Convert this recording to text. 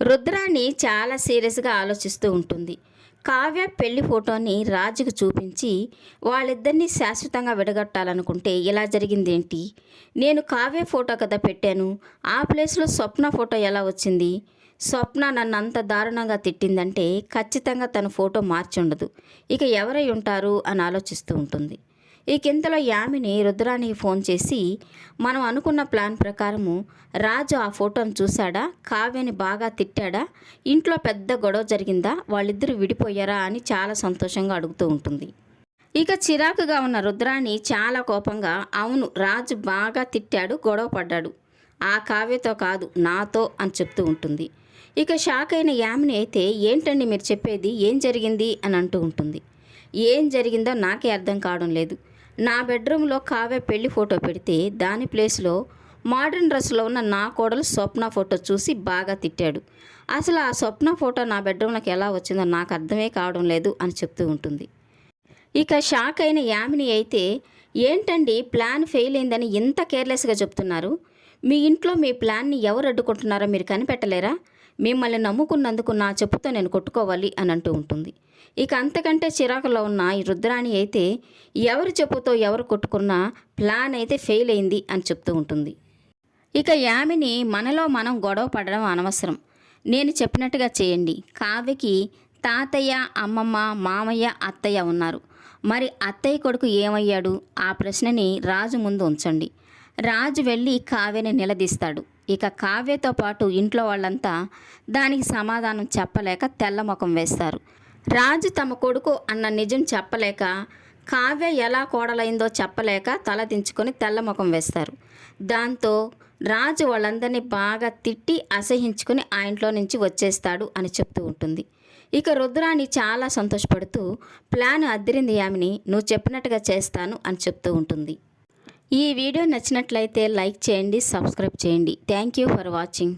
రుద్రాణి చాలా సీరియస్గా ఆలోచిస్తూ ఉంటుంది. కావ్య పెళ్ళి ఫోటోని రాజుకు చూపించి వాళ్ళిద్దరినీ శాశ్వతంగా విడగొట్టాలనుకుంటే ఇలా జరిగిందేంటి? నేను కావ్య ఫోటో కదా పెట్టాను. ఆ ప్లేస్లో స్వప్న ఫోటో ఎలా వచ్చింది? స్వప్న నన్ను అంత దారుణంగా తిట్టిందంటే ఖచ్చితంగా తన ఫోటో మార్చుండదు. ఇక ఎవరై ఉంటారు అని ఆలోచిస్తూ ఉంటుంది. ఈ కింతలో యామిని రుద్రానికి ఫోన్ చేసి మనం అనుకున్న ప్లాన్ ప్రకారము రాజు ఆ ఫోటోను చూశాడా? కావ్యని బాగా తిట్టాడా? ఇంట్లో పెద్ద గొడవ జరిగిందా? వాళ్ళిద్దరూ విడిపోయారా? అని చాలా సంతోషంగా అడుగుతూ ఉంటుంది. ఇక చిరాకుగా ఉన్న రుద్రాణి చాలా కోపంగా అవును రాజు బాగా తిట్టాడు గొడవ పడ్డాడు. ఆ కావ్యతో కాదు నాతో అని చెప్తూ ఉంటుంది. ఇక షాక్ అయిన యామిని అయితే ఏంటండి మీరు చెప్పేది? ఏం జరిగింది? అని అంటూ ఉంటుంది. ఏం జరిగిందో నాకే అర్థం కావడం లేదు. నా బెడ్రూమ్లో కావ్య పెళ్ళి ఫోటో పెడితే దాని ప్లేస్లో మోడర్న్ డ్రెస్లో ఉన్న నా కోడలు స్వప్న ఫోటో చూసి బాగా తిట్టాడు. అసలు ఆ స్వప్న ఫోటో నా బెడ్రూమ్లోకి ఎలా వచ్చిందో నాకు అర్థమే కావడం లేదు అని చెప్తూ ఉంటుంది. ఇక షాక్ అయిన యామిని అయితే ఏంటండి ప్లాన్ ఫెయిల్ అయిందని ఇంత కేర్లెస్గా చెప్తున్నారు? మీ ఇంట్లో మీ ప్లాన్ని ఎవరు అడ్డుకుంటున్నారో మీరు కనిపెట్టలేరా? మిమ్మల్ని నమ్ముకున్నందుకు నా చెప్పుతో నేను కొట్టుకోవాలి అని అంటూ ఉంటుంది. ఇక అంతకంటే చిరాకులో ఉన్న ఈ రుద్రాణి అయితే ఎవరి చెప్పుతో ఎవరు కొట్టుకున్నా ప్లాన్ అయితే ఫెయిల్ అయింది అని చెప్తూ ఉంటుంది. ఇక యామిని మనలో మనం గొడవ పడడం అనవసరం. నేను చెప్పినట్టుగా చేయండి. కావ్యకి తాతయ్య అమ్మమ్మ మామయ్య అత్తయ్య ఉన్నారు. మరి అత్తయ్య కొడుకు ఏమయ్యాడు? ఆ ప్రశ్నని రాజు ముందు ఉంచండి. రాజు వెళ్ళి కావ్యని నిలదీస్తాడు. ఇక కావ్యతో పాటు ఇంట్లో వాళ్ళంతా దానికి సమాధానం చెప్పలేక తెల్లముఖం వేస్తారు. రాజు తమ కొడుకు అన్న నిజం చెప్పలేక కావ్య ఎలా కోడలైందో చెప్పలేక తల దించుకొని తెల్ల వేస్తారు. దాంతో రాజు వాళ్ళందరినీ బాగా తిట్టి అసహించుకుని ఆ ఇంట్లో నుంచి వచ్చేస్తాడు అని చెప్తూ ఉంటుంది. ఇక రుద్రాణి చాలా సంతోషపడుతూ ప్లాన్ అద్దరింది యామిని నువ్వు చెప్పినట్టుగా చేస్తాను అని చెప్తూ ఉంటుంది. ఈ వీడియో నచ్చినట్లయితే లైక్ చేయండి సబ్స్క్రైబ్ చేయండి. Thank you for watching